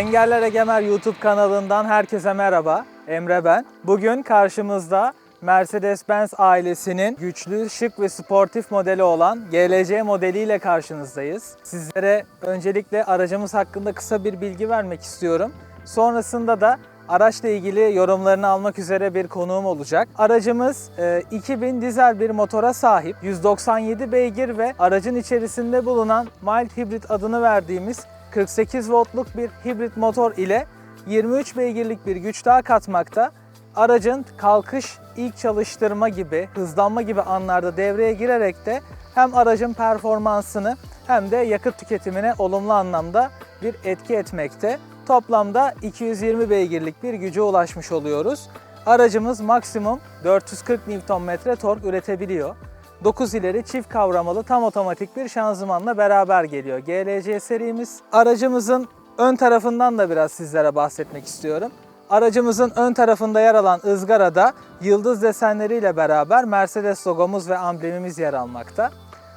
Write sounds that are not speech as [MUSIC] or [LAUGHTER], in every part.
Mengeller Egemer YouTube kanalından herkese merhaba. Emre ben. Bugün karşımızda Mercedes-Benz ailesinin güçlü, şık ve sportif modeli olan GLC modeliyle karşınızdayız. Sizlere öncelikle aracımız hakkında kısa bir bilgi vermek istiyorum. Sonrasında da araçla ilgili yorumlarını almak üzere bir konuğum olacak. Aracımız e, 2000 dizel bir motora sahip, 197 beygir ve aracın içerisinde bulunan mild hibrit adını verdiğimiz 48 voltluk bir hibrit motor ile 23 beygirlik bir güç daha katmakta. Aracın kalkış, ilk çalıştırma gibi, hızlanma gibi anlarda devreye girerek de hem aracın performansını hem de yakıt tüketimine olumlu anlamda bir etki etmekte. Toplamda 220 beygirlik bir güce ulaşmış oluyoruz. Aracımız maksimum 440 Nm tork üretebiliyor. 9 ileri çift kavramalı tam otomatik bir şanzımanla beraber geliyor GLC serimiz. Aracımızın ön tarafından da biraz sizlere bahsetmek istiyorum. Aracımızın ön tarafında yer alan ızgarada yıldız desenleriyle beraber Mercedes logomuz ve amblemimiz yer almakta.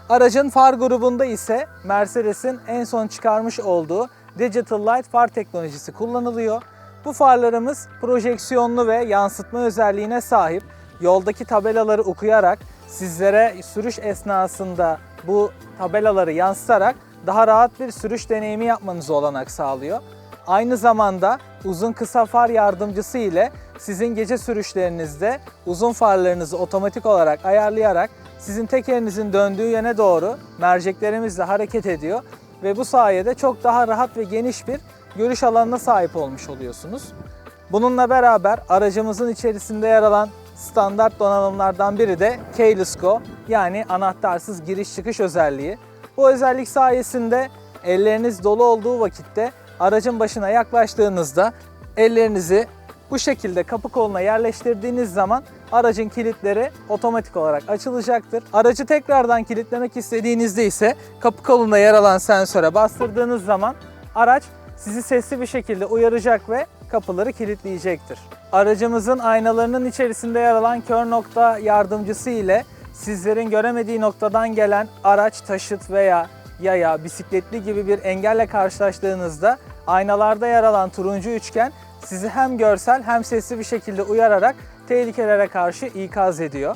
Aracın far grubunda ise Mercedes'in en son çıkarmış olduğu Digital Light far teknolojisi kullanılıyor. Bu farlarımız projeksiyonlu ve yansıtma özelliğine sahip. Yoldaki tabelaları okuyarak sizlere sürüş esnasında bu tabelaları yansıtarak daha rahat bir sürüş deneyimi yapmanızı olanak sağlıyor. Aynı zamanda uzun kısa far yardımcısı ile sizin gece sürüşlerinizde uzun farlarınızı otomatik olarak ayarlayarak sizin tekerinizin döndüğü yöne doğru merceklerimizle hareket ediyor ve bu sayede çok daha rahat ve geniş bir görüş alanına sahip olmuş oluyorsunuz. Bununla beraber aracımızın içerisinde yer alan standart donanımlardan biri de Keyless Go yani anahtarsız giriş çıkış özelliği. Bu özellik sayesinde elleriniz dolu olduğu vakitte aracın başına yaklaştığınızda ellerinizi bu şekilde kapı koluna yerleştirdiğiniz zaman aracın kilitleri otomatik olarak açılacaktır. Aracı tekrardan kilitlemek istediğinizde ise kapı kolunda yer alan sensöre bastırdığınız zaman araç sizi sesli bir şekilde uyaracak ve kapıları kilitleyecektir. Aracımızın aynalarının içerisinde yer alan kör nokta yardımcısı ile sizlerin göremediği noktadan gelen araç, taşıt veya yaya, bisikletli gibi bir engelle karşılaştığınızda aynalarda yer alan turuncu üçgen sizi hem görsel hem sesli bir şekilde uyararak tehlikelere karşı ikaz ediyor.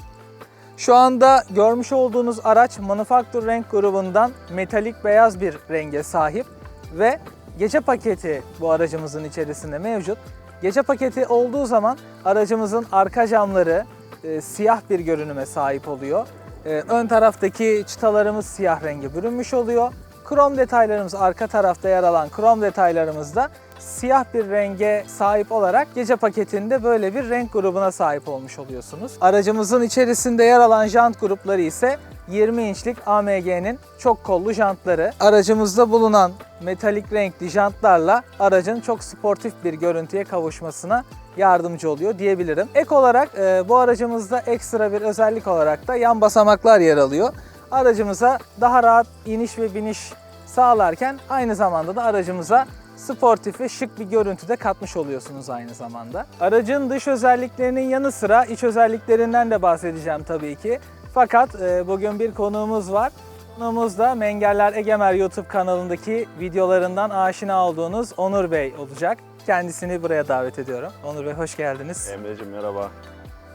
Şu anda görmüş olduğunuz araç manufaktur renk grubundan metalik beyaz bir renge sahip ve gece paketi bu aracımızın içerisinde mevcut. Gece paketi olduğu zaman aracımızın arka camları e, siyah bir görünüme sahip oluyor. E, ön taraftaki çıtalarımız siyah renge bürünmüş oluyor. Krom detaylarımız arka tarafta yer alan krom detaylarımız da siyah bir renge sahip olarak gece paketinde böyle bir renk grubuna sahip olmuş oluyorsunuz. Aracımızın içerisinde yer alan jant grupları ise 20 inçlik AMG'nin çok kollu jantları. Aracımızda bulunan metalik renkli jantlarla aracın çok sportif bir görüntüye kavuşmasına yardımcı oluyor diyebilirim. Ek olarak e, bu aracımızda ekstra bir özellik olarak da yan basamaklar yer alıyor. Aracımıza daha rahat iniş ve biniş sağlarken aynı zamanda da aracımıza sportif ve şık bir görüntü de katmış oluyorsunuz aynı zamanda. Aracın dış özelliklerinin yanı sıra iç özelliklerinden de bahsedeceğim tabii ki. Fakat e, bugün bir konuğumuz var. Konuğumuz da Mengeller Egemer YouTube kanalındaki videolarından aşina olduğunuz Onur Bey olacak. Kendisini buraya davet ediyorum. Onur Bey hoş geldiniz. Emre'cim merhaba.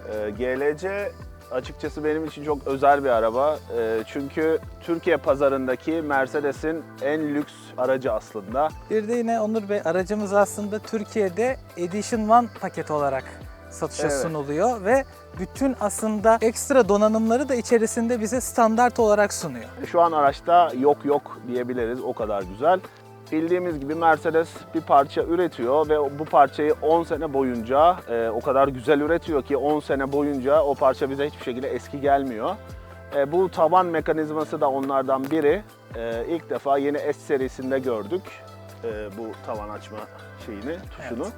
Ee, GLC açıkçası benim için çok özel bir araba. Ee, çünkü Türkiye pazarındaki Mercedes'in en lüks aracı aslında. Bir de yine Onur Bey aracımız aslında Türkiye'de Edition One paket olarak satışa Evet. sunuluyor ve bütün aslında ekstra donanımları da içerisinde bize standart olarak sunuyor. Şu an araçta yok yok diyebiliriz o kadar güzel. Bildiğimiz gibi Mercedes bir parça üretiyor ve bu parçayı 10 sene boyunca e, o kadar güzel üretiyor ki 10 sene boyunca o parça bize hiçbir şekilde eski gelmiyor. E, bu taban mekanizması da onlardan biri. E, ilk defa yeni S serisinde gördük e, bu tavan açma şeyini, tuşunu. Evet.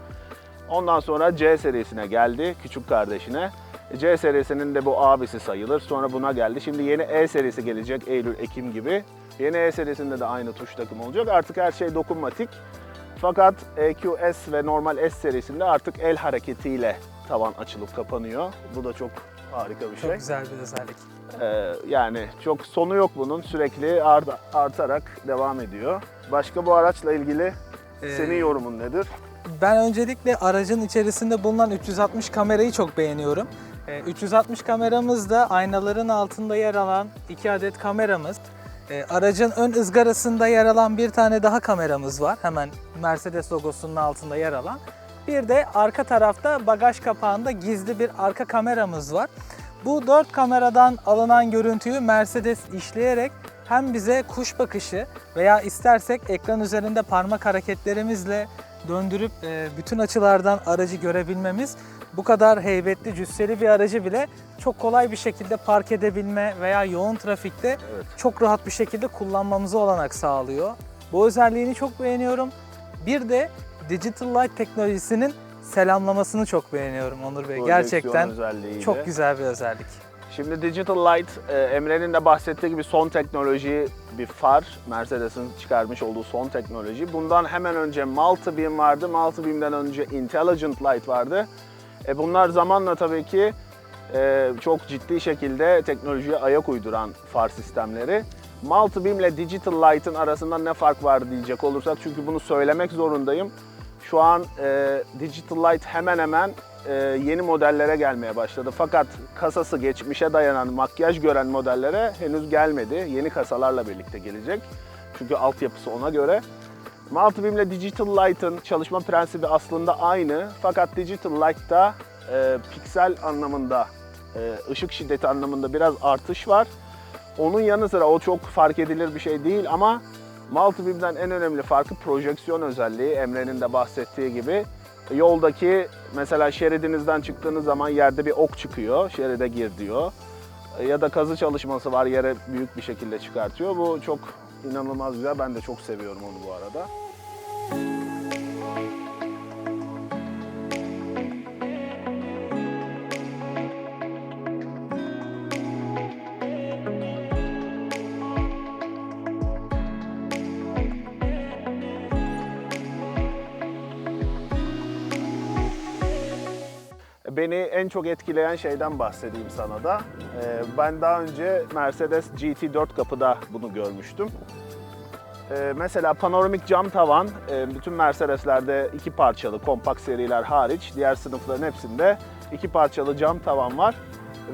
Ondan sonra C serisine geldi, küçük kardeşine. C serisinin de bu abisi sayılır. Sonra buna geldi. Şimdi yeni E serisi gelecek Eylül, Ekim gibi. Yeni E serisinde de aynı tuş takım olacak. Artık her şey dokunmatik. Fakat EQS ve normal S serisinde artık el hareketiyle tavan açılıp kapanıyor. Bu da çok harika bir Çok şey. güzel bir özellik. Ee, yani çok sonu yok bunun. Sürekli art- artarak devam ediyor. Başka bu araçla ilgili Ee, Senin yorumun nedir? Ben öncelikle aracın içerisinde bulunan 360 kamerayı çok beğeniyorum. Ee, 360 kameramız da aynaların altında yer alan 2 adet kameramız. Ee, Aracın ön ızgarasında yer alan bir tane daha kameramız var. Hemen Mercedes logosunun altında yer alan. Bir de arka tarafta bagaj kapağında gizli bir arka kameramız var. Bu dört kameradan alınan görüntüyü Mercedes işleyerek hem bize kuş bakışı veya istersek ekran üzerinde parmak hareketlerimizle döndürüp e, bütün açılardan aracı görebilmemiz bu kadar heybetli cüsseli bir aracı bile çok kolay bir şekilde park edebilme veya yoğun trafikte Evet. çok rahat bir şekilde kullanmamıza olanak sağlıyor. Bu özelliğini çok beğeniyorum. Bir de Digital Light teknolojisinin selamlamasını çok beğeniyorum Onur Bey. Projeksiyon Gerçekten çok güzel bir özellik. Şimdi Digital Light, e, Emre'nin de bahsettiği gibi son teknoloji bir far. Mercedes'in çıkarmış olduğu son teknoloji. Bundan hemen önce Multibeam vardı. Multibeam'den önce Intelligent Light vardı. E bunlar zamanla tabii ki e, çok ciddi şekilde teknolojiye ayak uyduran far sistemleri. Multibeam ile Digital Light'ın arasında ne fark var diyecek olursak çünkü bunu söylemek zorundayım. Şu an e, Digital Light hemen hemen e, yeni modellere gelmeye başladı. Fakat kasası geçmişe dayanan, makyaj gören modellere henüz gelmedi. Yeni kasalarla birlikte gelecek. Çünkü altyapısı ona göre. Multibeam ile Digital Light'ın çalışma prensibi aslında aynı. Fakat Digital Light'ta e, piksel anlamında, e, ışık şiddeti anlamında biraz artış var. Onun yanı sıra o çok fark edilir bir şey değil ama Multibeam'den en önemli farkı projeksiyon özelliği. Emre'nin de bahsettiği gibi. Yoldaki mesela şeridinizden çıktığınız zaman yerde bir ok çıkıyor, şeride gir diyor. Ya da kazı çalışması var yere büyük bir şekilde çıkartıyor. Bu çok inanılmaz güzel. Ben de çok seviyorum onu bu arada. Beni en çok etkileyen şeyden bahsedeyim sana da. Ee, Ben daha önce Mercedes GT4 kapıda bunu görmüştüm. Ee, Mesela panoramik cam tavan e, bütün Mercedes'lerde iki parçalı kompakt seriler hariç diğer sınıfların hepsinde iki parçalı cam tavan var.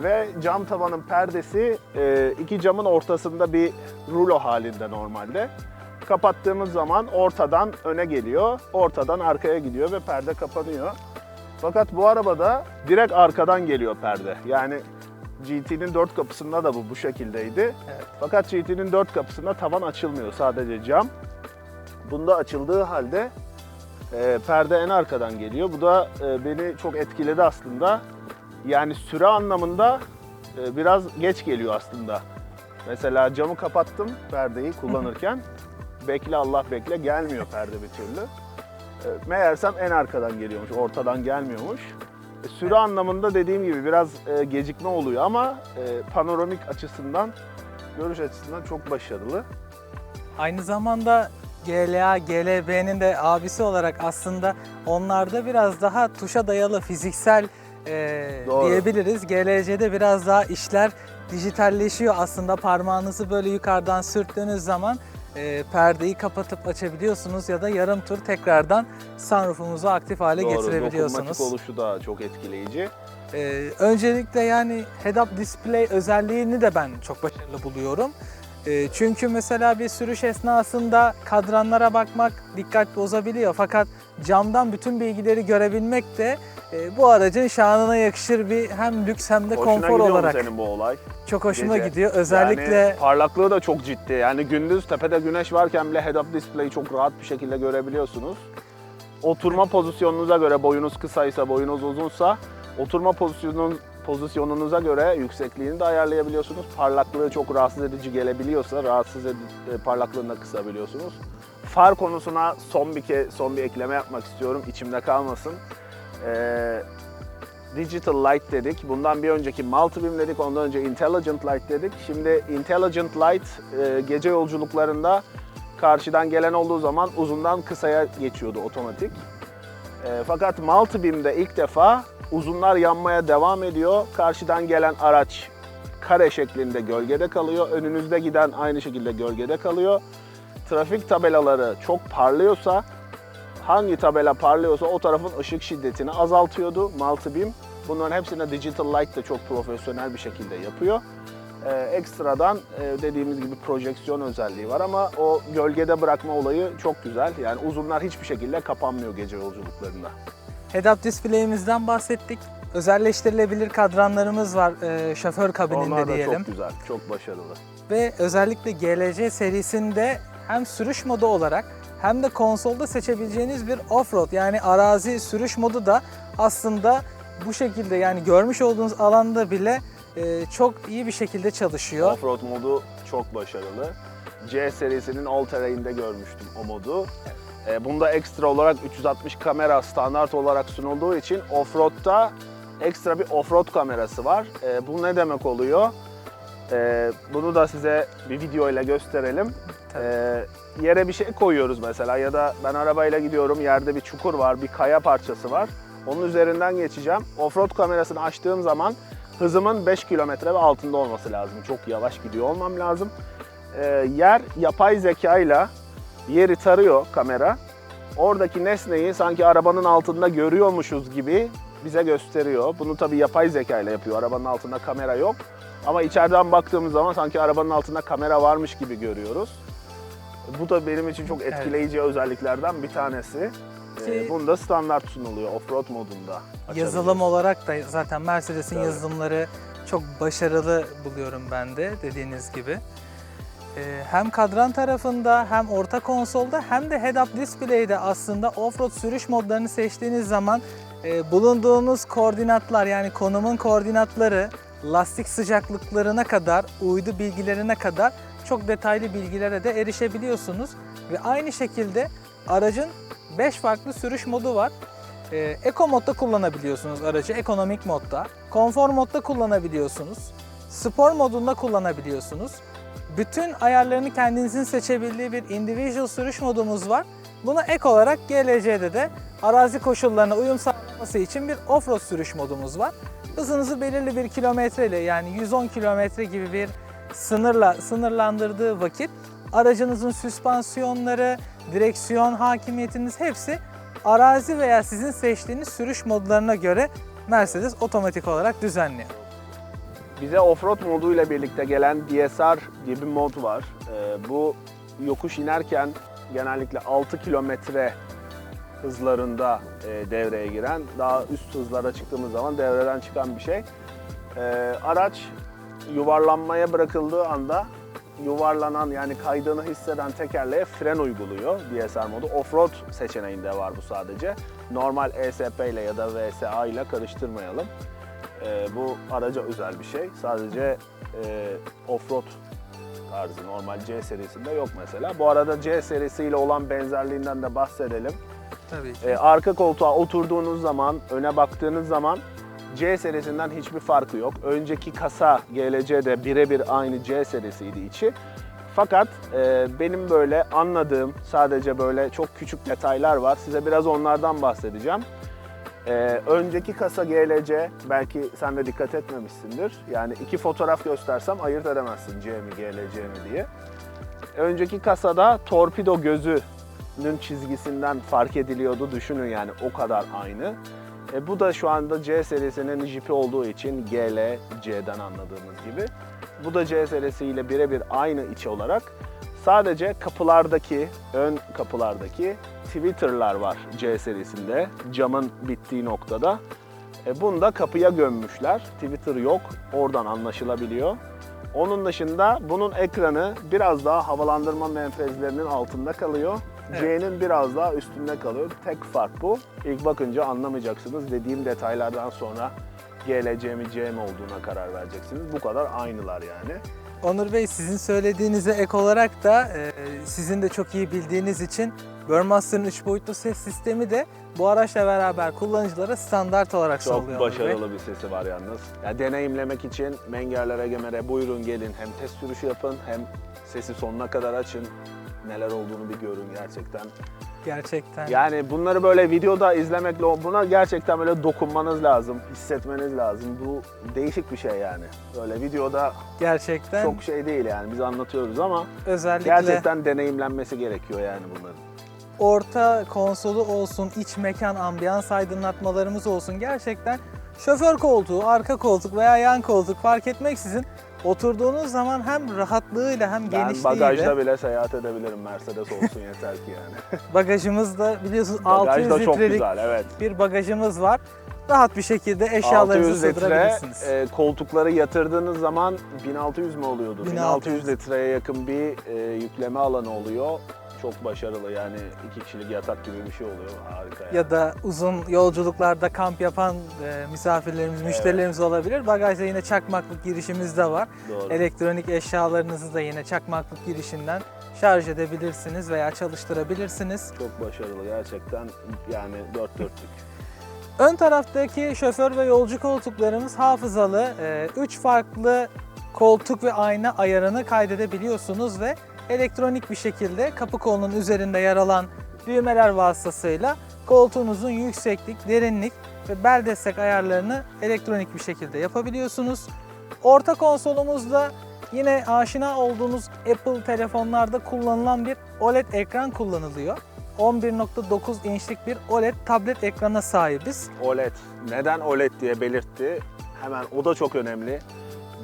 Ve cam tavanın perdesi e, iki camın ortasında bir rulo halinde normalde. Kapattığımız zaman ortadan öne geliyor, ortadan arkaya gidiyor ve perde kapanıyor. Fakat bu arabada direkt arkadan geliyor perde. Yani GT'nin dört kapısında da bu bu şekildeydi. Evet. Fakat GT'nin dört kapısında tavan açılmıyor sadece cam. Bunda açıldığı halde e, perde en arkadan geliyor. Bu da e, beni çok etkiledi aslında. Yani süre anlamında e, biraz geç geliyor aslında. Mesela camı kapattım perdeyi kullanırken. [LAUGHS] bekle Allah bekle gelmiyor perde bir türlü. Meğersem en arkadan geliyormuş, ortadan gelmiyormuş. E, Süre anlamında dediğim gibi biraz e, gecikme oluyor ama e, panoramik açısından, görüş açısından çok başarılı. Aynı zamanda GLA, GLB'nin de abisi olarak aslında onlarda biraz daha tuşa dayalı fiziksel e, Doğru. diyebiliriz. GLC'de biraz daha işler dijitalleşiyor aslında parmağınızı böyle yukarıdan sürttüğünüz zaman e, perdeyi kapatıp açabiliyorsunuz ya da yarım tur tekrardan sunroofumuzu aktif hale Doğru, getirebiliyorsunuz. dokunmatik oluşu da çok etkileyici. Ee, öncelikle yani head-up display özelliğini de ben çok başarılı buluyorum. Ee, çünkü mesela bir sürüş esnasında kadranlara bakmak dikkat bozabiliyor. Fakat camdan bütün bilgileri görebilmek de e, bu aracın şanına yakışır bir hem lüks hem de Hoşuna konfor gidiyor olarak mu senin bu olay? çok hoşuma Gece? gidiyor. Özellikle Yani parlaklığı da çok ciddi. Yani gündüz tepede güneş varken bile head-up display'i çok rahat bir şekilde görebiliyorsunuz. Oturma pozisyonunuza göre boyunuz kısaysa, boyunuz uzunsa oturma pozisyonun pozisyonunuza göre yüksekliğini de ayarlayabiliyorsunuz. Parlaklığı çok rahatsız edici gelebiliyorsa rahatsız edici parlaklığını da kısabiliyorsunuz. Far konusuna son bir ke son bir ekleme yapmak istiyorum. içimde kalmasın. Ee, Digital Light dedik. Bundan bir önceki Multibeam dedik. Ondan önce Intelligent Light dedik. Şimdi Intelligent Light e, gece yolculuklarında karşıdan gelen olduğu zaman uzundan kısaya geçiyordu otomatik. E, fakat Multibeam'de ilk defa uzunlar yanmaya devam ediyor. Karşıdan gelen araç kare şeklinde gölgede kalıyor. Önünüzde giden aynı şekilde gölgede kalıyor. Trafik tabelaları çok parlıyorsa hangi tabela parlıyorsa o tarafın ışık şiddetini azaltıyordu multi-beam. Bunların hepsine Digital Light de çok profesyonel bir şekilde yapıyor. Ee, ekstradan e, dediğimiz gibi projeksiyon özelliği var ama o gölgede bırakma olayı çok güzel. Yani uzunlar hiçbir şekilde kapanmıyor gece yolculuklarında. Head-up display'imizden bahsettik. Özelleştirilebilir kadranlarımız var e, şoför kabininde Onlar da diyelim. çok güzel, çok başarılı. Ve özellikle GLC serisinde hem sürüş modu olarak hem de konsolda seçebileceğiniz bir off-road yani arazi sürüş modu da aslında bu şekilde yani görmüş olduğunuz alanda bile e, çok iyi bir şekilde çalışıyor. Offroad modu çok başarılı. C serisinin All Terrain'de görmüştüm o modu. Ee, bunda ekstra olarak 360 kamera standart olarak sunulduğu için offroad'da ekstra bir offroad kamerası var. Ee, bu ne demek oluyor? Ee, bunu da size bir video ile gösterelim. Tabii. Yere bir şey koyuyoruz mesela ya da ben arabayla gidiyorum yerde bir çukur var, bir kaya parçası var. Onun üzerinden geçeceğim. Offroad kamerasını açtığım zaman hızımın 5 kilometre ve altında olması lazım. Çok yavaş gidiyor olmam lazım. Yer yapay zekayla yeri tarıyor kamera. Oradaki nesneyi sanki arabanın altında görüyormuşuz gibi bize gösteriyor. Bunu tabii yapay zeka ile yapıyor. Arabanın altında kamera yok. Ama içeriden baktığımız zaman sanki arabanın altında kamera varmış gibi görüyoruz. Bu da benim için çok etkileyici özelliklerden bir tanesi. Ee, Ki- Bunda standart sunuluyor offroad modunda. Yazılım olarak da zaten Mercedes'in Tabii. yazılımları çok başarılı buluyorum ben de dediğiniz gibi. Ee, Hem kadran tarafında hem orta konsolda hem de head-up display'de aslında off-road sürüş modlarını seçtiğiniz zaman e, bulunduğunuz koordinatlar yani konumun koordinatları, lastik sıcaklıklarına kadar, uydu bilgilerine kadar çok detaylı bilgilere de erişebiliyorsunuz. Ve aynı şekilde aracın 5 farklı sürüş modu var. Ee, Eco modda kullanabiliyorsunuz aracı, ekonomik modda. Konfor modda kullanabiliyorsunuz. Spor modunda kullanabiliyorsunuz. Bütün ayarlarını kendinizin seçebildiği bir individual sürüş modumuz var. Buna ek olarak GLC'de de arazi koşullarına uyum sağlaması için bir off-road sürüş modumuz var. Hızınızı belirli bir kilometre ile yani 110 kilometre gibi bir sınırla sınırlandırdığı vakit aracınızın süspansiyonları, direksiyon hakimiyetiniz hepsi arazi veya sizin seçtiğiniz sürüş modlarına göre Mercedes otomatik olarak düzenliyor. Bize offroad moduyla birlikte gelen DSR diye bir mod var. Ee, bu yokuş inerken genellikle 6 kilometre hızlarında e, devreye giren, daha üst hızlara çıktığımız zaman devreden çıkan bir şey. Ee, araç yuvarlanmaya bırakıldığı anda yuvarlanan yani kaydığını hisseden tekerleğe fren uyguluyor DSR modu. Offroad seçeneğinde var bu sadece. Normal ESP ile ya da VSA ile karıştırmayalım. Ee, bu araca özel bir şey. Sadece e, offroad tarzı normal C serisinde yok mesela. Bu arada C serisiyle olan benzerliğinden de bahsedelim. Tabii ki. Ee, arka koltuğa oturduğunuz zaman, öne baktığınız zaman C serisinden hiçbir farkı yok. Önceki kasa GLC'de birebir aynı C serisiydi içi. Fakat e, benim böyle anladığım sadece böyle çok küçük detaylar var. Size biraz onlardan bahsedeceğim. E, önceki kasa GLC belki sen de dikkat etmemişsindir. Yani iki fotoğraf göstersem ayırt edemezsin C mi GLC mi diye. Önceki kasada torpido gözünün çizgisinden fark ediliyordu. Düşünün yani o kadar aynı. E, bu da şu anda C serisinin jipi olduğu için GL, C'den anladığımız gibi. Bu da C serisiyle birebir aynı içi olarak. Sadece kapılardaki, ön kapılardaki Twitter'lar var C serisinde. Camın bittiği noktada. E, bunu da kapıya gömmüşler. Twitter yok. Oradan anlaşılabiliyor. Onun dışında bunun ekranı biraz daha havalandırma menfezlerinin altında kalıyor. Evet. C'nin biraz daha üstünde kalıyor. Tek fark bu. İlk bakınca anlamayacaksınız. Dediğim detaylardan sonra GLC mi C mi olduğuna karar vereceksiniz. Bu kadar aynılar yani. Onur Bey sizin söylediğinize ek olarak da e, sizin de çok iyi bildiğiniz için Burmaster'ın 3 boyutlu ses sistemi de bu araçla beraber kullanıcılara standart olarak Çok. Onur Bey. başarılı bir sesi var yalnız. Ya deneyimlemek için Mengerlere Gemer'e buyurun gelin. Hem test sürüşü yapın hem sesi sonuna kadar açın. Neler olduğunu bir görün gerçekten. Gerçekten. Yani bunları böyle videoda izlemekle buna gerçekten böyle dokunmanız lazım, hissetmeniz lazım. Bu değişik bir şey yani. Böyle videoda Gerçekten çok şey değil yani biz anlatıyoruz ama özellikle gerçekten deneyimlenmesi gerekiyor yani bunların. orta konsolu olsun, iç mekan ambiyans aydınlatmalarımız olsun gerçekten şoför koltuğu, arka koltuk veya yan koltuk fark etmeksizin oturduğunuz zaman hem rahatlığıyla hem Ben genişliğiyle bagajda bile seyahat edebilirim Mercedes olsun yeter ki yani. [LAUGHS] bagajımızda biliyorsunuz Bagaj 600 da çok litrelik güzel evet. bir bagajımız var. Rahat bir şekilde eşyalarınızı 600 litre sığdırabilirsiniz. e, koltukları yatırdığınız zaman 1600 mü oluyordu? 1600. 1600 litreye yakın bir e, yükleme alanı oluyor. Çok başarılı yani iki kişilik yatak gibi bir şey oluyor. Harika yani. ya da uzun yolculuklarda kamp yapan e, misafirlerimiz, müşterilerimiz olabilir. Bagajda yine çakmaklık girişimiz de var. Doğru. Elektronik eşyalarınızı da yine çakmaklık girişinden şarj edebilirsiniz veya çalıştırabilirsiniz. Çok başarılı gerçekten yani dört dörtlük. [LAUGHS] Ön taraftaki şoför ve yolcu koltuklarımız hafızalı. 3 farklı koltuk ve ayna ayarını kaydedebiliyorsunuz ve elektronik bir şekilde kapı kolunun üzerinde yer alan düğmeler vasıtasıyla koltuğunuzun yükseklik, derinlik ve bel destek ayarlarını elektronik bir şekilde yapabiliyorsunuz. Orta konsolumuzda yine aşina olduğunuz Apple telefonlarda kullanılan bir OLED ekran kullanılıyor. 11.9 inçlik bir OLED tablet ekrana sahibiz. OLED. Neden OLED diye belirtti? Hemen o da çok önemli.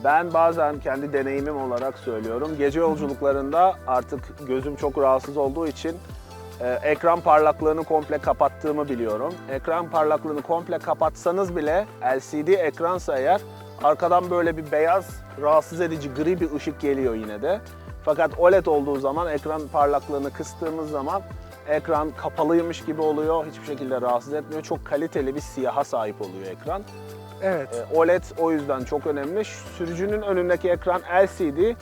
Ben bazen kendi deneyimim olarak söylüyorum. Gece yolculuklarında artık gözüm çok rahatsız olduğu için e, ekran parlaklığını komple kapattığımı biliyorum. Ekran parlaklığını komple kapatsanız bile LCD ekransa eğer arkadan böyle bir beyaz rahatsız edici gri bir ışık geliyor yine de. Fakat OLED olduğu zaman ekran parlaklığını kıstığımız zaman ekran kapalıymış gibi oluyor. Hiçbir şekilde rahatsız etmiyor. Çok kaliteli bir siyaha sahip oluyor ekran. Evet. E, OLED o yüzden çok önemli. Sürücünün önündeki ekran LCD.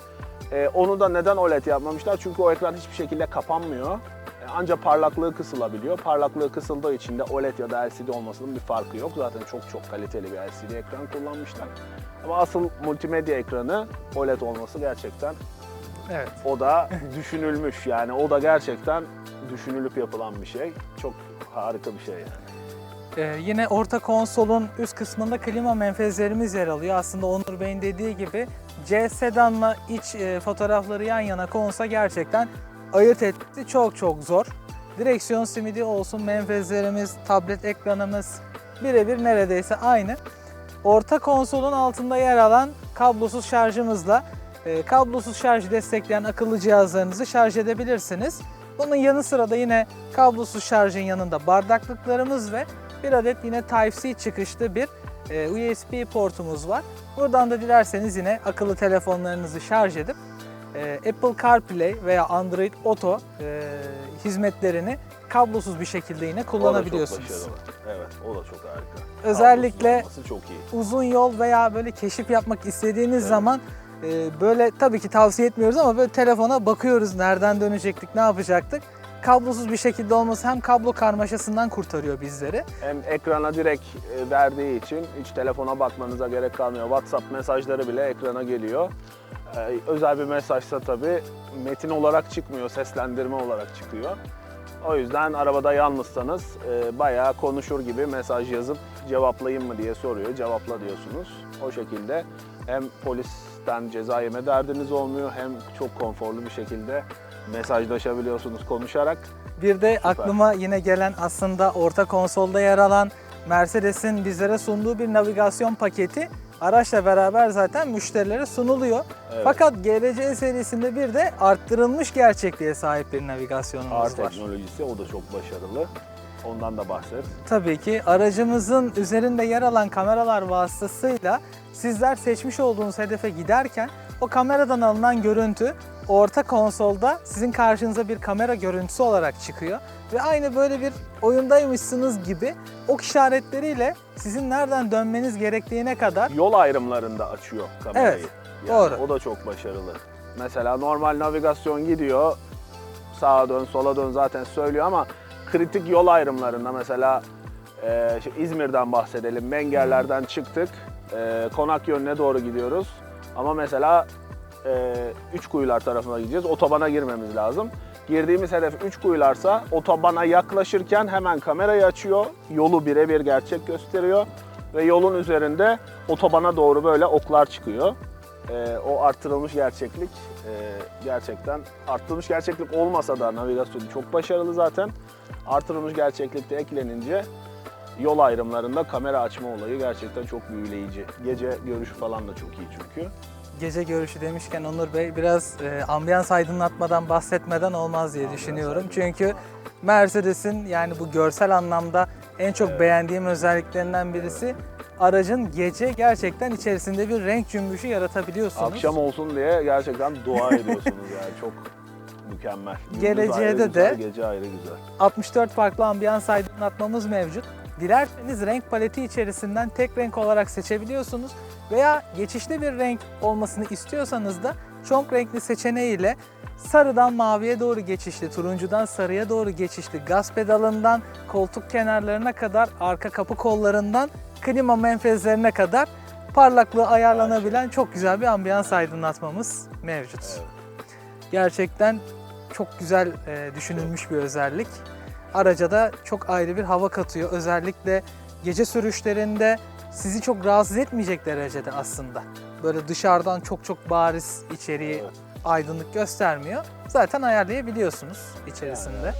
E, onu da neden OLED yapmamışlar? Çünkü o ekran hiçbir şekilde kapanmıyor. E, ancak parlaklığı kısılabiliyor. Parlaklığı kısıldığı için de OLED ya da LCD olmasının bir farkı yok. Zaten çok çok kaliteli bir LCD ekran kullanmışlar. Ama asıl multimedya ekranı OLED olması gerçekten Evet. o da [LAUGHS] düşünülmüş. Yani o da gerçekten düşünülüp yapılan bir şey. Çok harika bir şey yani. Ee, yine orta konsolun üst kısmında klima menfezlerimiz yer alıyor. Aslında Onur Bey'in dediği gibi C sedanla iç e, fotoğrafları yan yana konsa gerçekten ayırt etti. Çok çok zor. Direksiyon simidi olsun, menfezlerimiz, tablet ekranımız birebir neredeyse aynı. Orta konsolun altında yer alan kablosuz şarjımızla e, kablosuz şarjı destekleyen akıllı cihazlarınızı şarj edebilirsiniz. Bunun yanı sıra da yine kablosuz şarjın yanında bardaklıklarımız ve bir adet yine Type-C çıkışlı bir e, USB portumuz var. Buradan da dilerseniz yine akıllı telefonlarınızı şarj edip e, Apple CarPlay veya Android Auto e, hizmetlerini kablosuz bir şekilde yine O da çok kullanabiliyorsunuz. başarılı. Evet, o da çok harika. Özellikle çok iyi. uzun yol veya böyle keşif yapmak istediğiniz zaman e, böyle tabii ki tavsiye etmiyoruz ama böyle telefona bakıyoruz nereden dönecektik, ne yapacaktık. Kablosuz bir şekilde olması hem kablo karmaşasından kurtarıyor bizleri. Hem ekrana direkt e, verdiği için hiç telefona bakmanıza gerek kalmıyor. WhatsApp mesajları bile ekrana geliyor. Ee, özel bir mesajsa tabii metin olarak çıkmıyor, seslendirme olarak çıkıyor. O yüzden arabada yalnızsanız e, bayağı konuşur gibi mesaj yazıp cevaplayayım mı diye soruyor. Cevapla diyorsunuz. O şekilde hem polisten ceza yeme derdiniz olmuyor hem çok konforlu bir şekilde mesajlaşabiliyorsunuz konuşarak. Bir de aklıma yine gelen aslında orta konsolda yer alan Mercedes'in bizlere sunduğu bir navigasyon paketi araçla beraber zaten müşterilere sunuluyor. Evet. Fakat GLC serisinde bir de arttırılmış gerçekliğe sahip bir navigasyonumuz Ağır var. teknolojisi o da çok başarılı. Ondan da bahset. Tabii ki aracımızın üzerinde yer alan kameralar vasıtasıyla sizler seçmiş olduğunuz hedefe giderken o kameradan alınan görüntü orta konsolda sizin karşınıza bir kamera görüntüsü olarak çıkıyor. Ve aynı böyle bir oyundaymışsınız gibi ok işaretleriyle sizin nereden dönmeniz gerektiğine kadar Yol ayrımlarında açıyor kamerayı. Evet, Yani doğru. O da çok başarılı. Mesela normal navigasyon gidiyor. Sağa dön, sola dön zaten söylüyor ama kritik yol ayrımlarında mesela e, şimdi İzmir'den bahsedelim. Mengerlerden çıktık. E, konak yönüne doğru gidiyoruz. Ama mesela e, üç kuyular tarafına gideceğiz. Otobana girmemiz lazım. Girdiğimiz hedef üç kuyularsa otobana yaklaşırken hemen kamerayı açıyor. Yolu birebir gerçek gösteriyor. Ve yolun üzerinde otobana doğru böyle oklar çıkıyor. e, o arttırılmış gerçeklik e, gerçekten arttırılmış gerçeklik olmasa da navigasyonu çok başarılı zaten. Artırılmış gerçeklik de eklenince yol ayrımlarında kamera açma olayı gerçekten çok büyüleyici. Gece görüşü falan da çok iyi çünkü. Gece görüşü demişken Onur Bey biraz e, ambiyans aydınlatmadan bahsetmeden olmaz diye Ambiyans düşünüyorum. Çünkü Mercedes'in yani bu görsel anlamda en çok Evet. beğendiğim özelliklerinden birisi aracın gece gerçekten içerisinde bir renk cümbüşü yaratabiliyorsunuz. Akşam olsun diye gerçekten dua ediyorsunuz yani çok mükemmel. Gündüz Geleceğe de güzel, de- gece ayrı güzel. 64 farklı ambiyans aydınlatmamız mevcut. Dilerseniz renk paleti içerisinden tek renk olarak seçebiliyorsunuz veya geçişli bir renk olmasını istiyorsanız da çok renkli seçeneğiyle sarıdan maviye doğru geçişli, turuncudan sarıya doğru geçişli, gaz pedalından koltuk kenarlarına kadar, arka kapı kollarından klima menfezlerine kadar parlaklığı ayarlanabilen çok güzel bir ambiyans aydınlatmamız mevcut. Gerçekten çok güzel e, düşünülmüş bir özellik. Araca da çok ayrı bir hava katıyor. Özellikle gece sürüşlerinde sizi çok rahatsız etmeyecek derecede aslında. Böyle dışarıdan çok çok bariz içeriği aydınlık göstermiyor. Zaten ayarlayabiliyorsunuz içerisinde.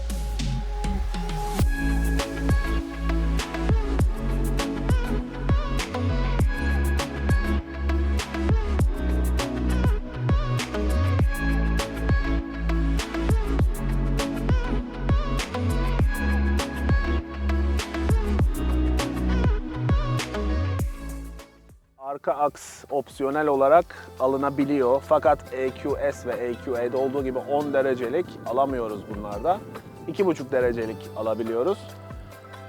Arka aks opsiyonel olarak alınabiliyor. Fakat EQS ve EQE'de olduğu gibi 10 derecelik alamıyoruz bunlarda. 2,5 derecelik alabiliyoruz.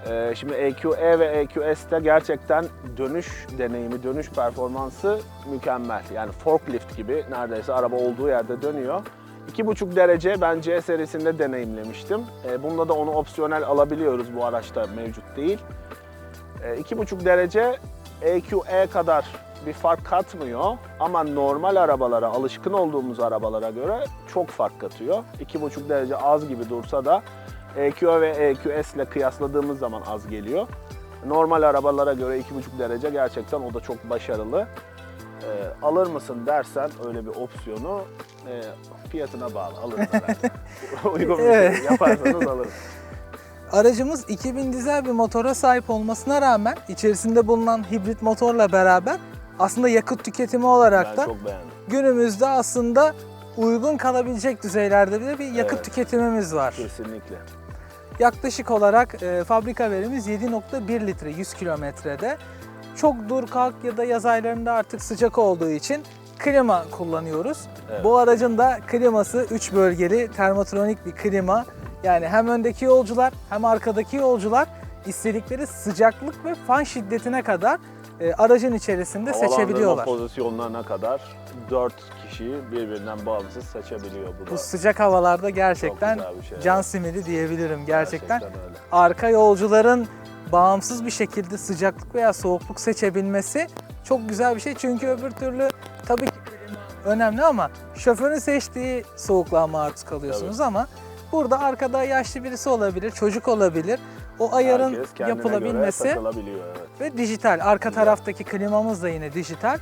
Ee, şimdi EQE ve EQS'te gerçekten dönüş deneyimi, dönüş performansı mükemmel. Yani forklift gibi neredeyse araba olduğu yerde dönüyor. 2,5 derece ben C serisinde deneyimlemiştim. Ee, bunda da onu opsiyonel alabiliyoruz. Bu araçta mevcut değil. Ee, 2,5 derece EQE kadar bir fark katmıyor ama normal arabalara, alışkın olduğumuz arabalara göre çok fark katıyor. 2,5 derece az gibi dursa da EQE ve EQS ile kıyasladığımız zaman az geliyor. Normal arabalara göre 2,5 derece gerçekten o da çok başarılı. Ee, alır mısın dersen öyle bir opsiyonu e, fiyatına bağlı alırım herhalde. [LAUGHS] Uygun bir Evet. şey yaparsanız alırım. Aracımız 2000 dizel bir motora sahip olmasına rağmen içerisinde bulunan hibrit motorla beraber aslında yakıt tüketimi olarak Ben da çok beğendim. günümüzde aslında uygun kalabilecek düzeylerde bir, bir yakıt Evet. tüketimimiz var. Kesinlikle. Yaklaşık olarak e, fabrika verimiz 7.1 litre 100 kilometrede. Çok dur kalk ya da yaz aylarında artık sıcak olduğu için klima kullanıyoruz. Evet. Bu aracın da kliması 3 bölgeli termotronik bir klima. Yani hem öndeki yolcular hem arkadaki yolcular istedikleri sıcaklık ve fan şiddetine kadar e, aracın içerisinde seçebiliyorlar. pozisyonlarına kadar 4 kişiyi birbirinden bağımsız seçebiliyor bu da. Bu sıcak havalarda gerçekten güzel bir şey, can evet. simidi diyebilirim gerçekten. öyle. arka yolcuların bağımsız bir şekilde sıcaklık veya soğukluk seçebilmesi çok güzel bir şey. Çünkü öbür türlü tabii ki önemli ama şoförün seçtiği soğukluğa maruz kalıyorsunuz ama burada arkada yaşlı birisi olabilir, çocuk olabilir. O ayarın yapılabilmesi. Evet. ve dijital. Arka Güzel. taraftaki klimamız da yine dijital.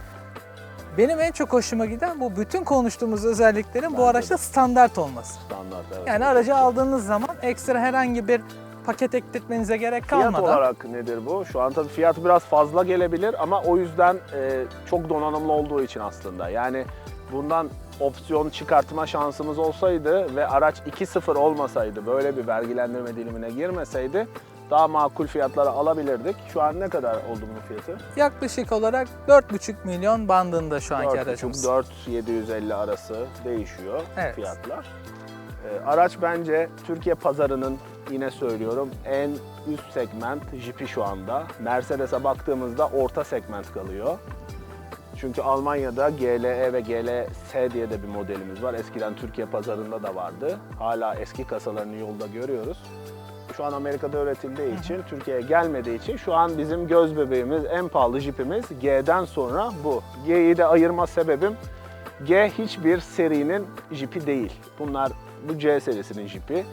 Benim en çok hoşuma giden bu bütün konuştuğumuz özelliklerin bu Bence araçta de. standart olması. Standart evet. Yani aracı aldığınız zaman ekstra herhangi bir paket ekletmenize gerek Fiyat kalmadan olarak nedir bu? Şu an tabii fiyat biraz fazla gelebilir ama o yüzden e, çok donanımlı olduğu için aslında. Yani bundan opsiyon çıkartma şansımız olsaydı ve araç 2.0 olmasaydı, böyle bir vergilendirme dilimine girmeseydi daha makul fiyatlara alabilirdik. Şu an ne kadar oldu bunun fiyatı? yaklaşık olarak 4,5 milyon bandında şu anki 4,5 aracımız. 4-750 arası değişiyor Evet. fiyatlar. Ee, araç bence Türkiye pazarının yine söylüyorum en üst segment jipi şu anda. Mercedes'e baktığımızda orta segment kalıyor. Çünkü Almanya'da GLE ve GLS diye de bir modelimiz var. Eskiden Türkiye pazarında da vardı. Hala eski kasalarını yolda görüyoruz. Şu an Amerika'da üretildiği için, Türkiye'ye gelmediği için şu an bizim göz bebeğimiz, en pahalı jipimiz G'den sonra bu. G'yi de ayırma sebebim G hiçbir serinin jipi değil. Bunlar bu C serisinin jipi.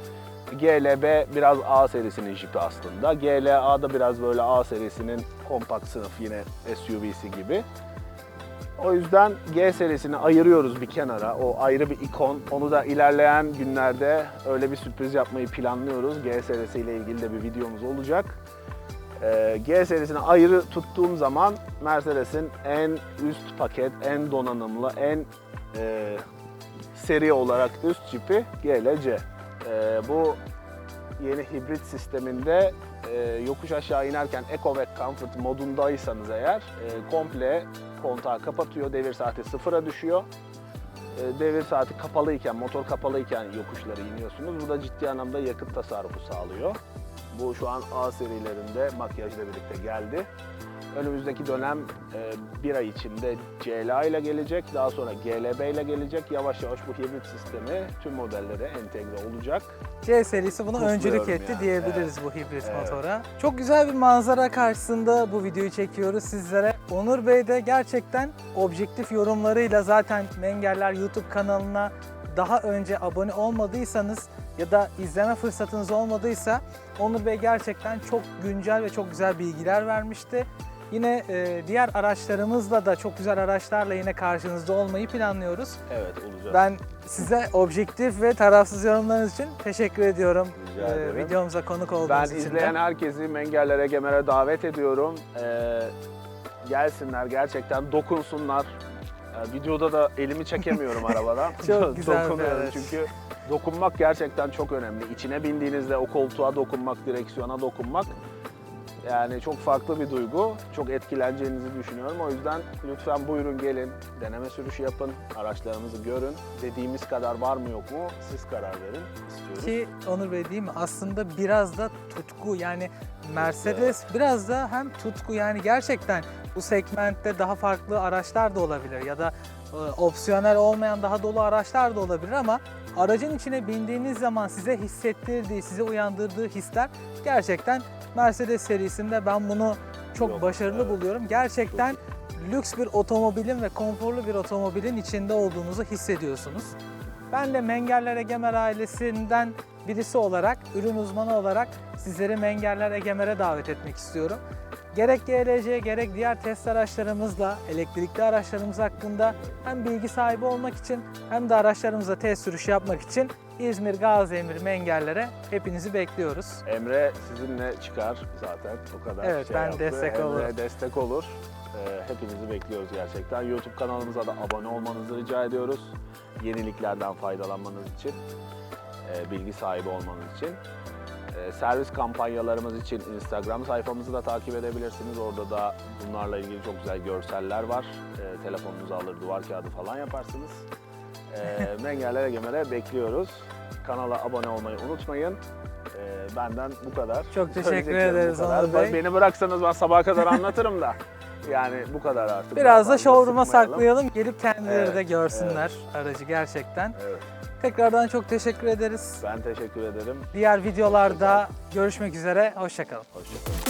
GLB biraz A serisinin jipi aslında. GLA da biraz böyle A serisinin kompakt sınıf yine SUV'si gibi. O yüzden G serisini ayırıyoruz bir kenara. O ayrı bir ikon. Onu da ilerleyen günlerde öyle bir sürpriz yapmayı planlıyoruz. G serisiyle ilgili de bir videomuz olacak. Ee, G serisini ayrı tuttuğum zaman Mercedes'in en üst paket, en donanımlı, en e, seri olarak üst cipi GLC. Ee, bu yeni hibrit sisteminde e, yokuş aşağı inerken Eco ve Comfort modundaysanız eğer e, komple kontağı kapatıyor, devir saati sıfıra düşüyor. E, devir saati kapalıyken, motor kapalıyken yokuşları iniyorsunuz. Bu da ciddi anlamda yakıt tasarrufu sağlıyor. Bu şu an A serilerinde makyajla birlikte geldi. Önümüzdeki dönem e, bir ay içinde CLA ile gelecek, daha sonra GLB ile gelecek. Yavaş yavaş bu hibrit sistemi tüm modellere entegre olacak. C serisi buna Kutluyorum öncülük etti yani. diyebiliriz bu hibrit Evet. motora. Çok güzel bir manzara karşısında bu videoyu çekiyoruz sizlere. Onur Bey de gerçekten objektif yorumlarıyla zaten Mengerler YouTube kanalına daha önce abone olmadıysanız ya da izleme fırsatınız olmadıysa Onur Bey gerçekten çok güncel ve çok güzel bilgiler vermişti. Yine e, diğer araçlarımızla da çok güzel araçlarla yine karşınızda olmayı planlıyoruz. Evet olacak. Ben size objektif ve tarafsız yorumlarınız için teşekkür ediyorum. Rica ederim. videomuza konuk olduğunuz Ben için de. izleyen herkesi Mengerler Egemer'e davet ediyorum. Ee, gelsinler gerçekten dokunsunlar. Ee, videoda da elimi çekemiyorum [LAUGHS] arabadan. Çok güzel Dokunuyorum araç. çünkü dokunmak gerçekten çok önemli. İçine bindiğinizde o koltuğa dokunmak, direksiyona dokunmak yani çok farklı bir duygu. Çok etkileneceğinizi düşünüyorum. O yüzden lütfen buyurun gelin, deneme sürüşü yapın, araçlarımızı görün. Dediğimiz kadar var mı yok mu siz karar verin istiyoruz. Ki Onur Bey değil mi? Aslında biraz da tutku yani Mercedes biraz da hem tutku yani gerçekten bu segmentte daha farklı araçlar da olabilir ya da e, opsiyonel olmayan daha dolu araçlar da olabilir ama aracın içine bindiğiniz zaman size hissettirdiği, size uyandırdığı hisler gerçekten Mercedes serisinde ben bunu çok Yok, başarılı evet. buluyorum. Gerçekten lüks bir otomobilin ve konforlu bir otomobilin içinde olduğunuzu hissediyorsunuz. Ben de Mengerler Egemer ailesinden birisi olarak, ürün uzmanı olarak sizleri Mengerler Egemer'e davet etmek istiyorum. Gerek GLC gerek diğer test araçlarımızla, elektrikli araçlarımız hakkında hem bilgi sahibi olmak için hem de araçlarımıza test sürüşü yapmak için İzmir Gaziemir Mengerler'e hepinizi bekliyoruz. Emre sizinle çıkar zaten o kadar Evet, şey ben yaptı. destek Emre olurum. destek olur. Ee, hepinizi bekliyoruz gerçekten. YouTube kanalımıza da abone olmanızı rica ediyoruz. Yeniliklerden faydalanmanız için, e, bilgi sahibi olmanız için. E, servis kampanyalarımız için Instagram sayfamızı da takip edebilirsiniz. Orada da bunlarla ilgili çok güzel görseller var. E, telefonunuzu alır duvar kağıdı falan yaparsınız. [LAUGHS] E, Mengerler Egemer'e bekliyoruz. Kanala abone olmayı unutmayın. E, benden bu kadar. Çok teşekkür ederiz. Onur Bey. Beni bıraksanız ben sabaha kadar anlatırım da. Yani bu kadar artık. Biraz da showroom'a saklayalım. Gelip kendileri de Evet, görsünler aracı gerçekten. Evet, Tekrardan çok teşekkür ederiz. ben teşekkür ederim. Diğer videolarda görüşmek üzere. Hoşçakalın. Hoşçakalın.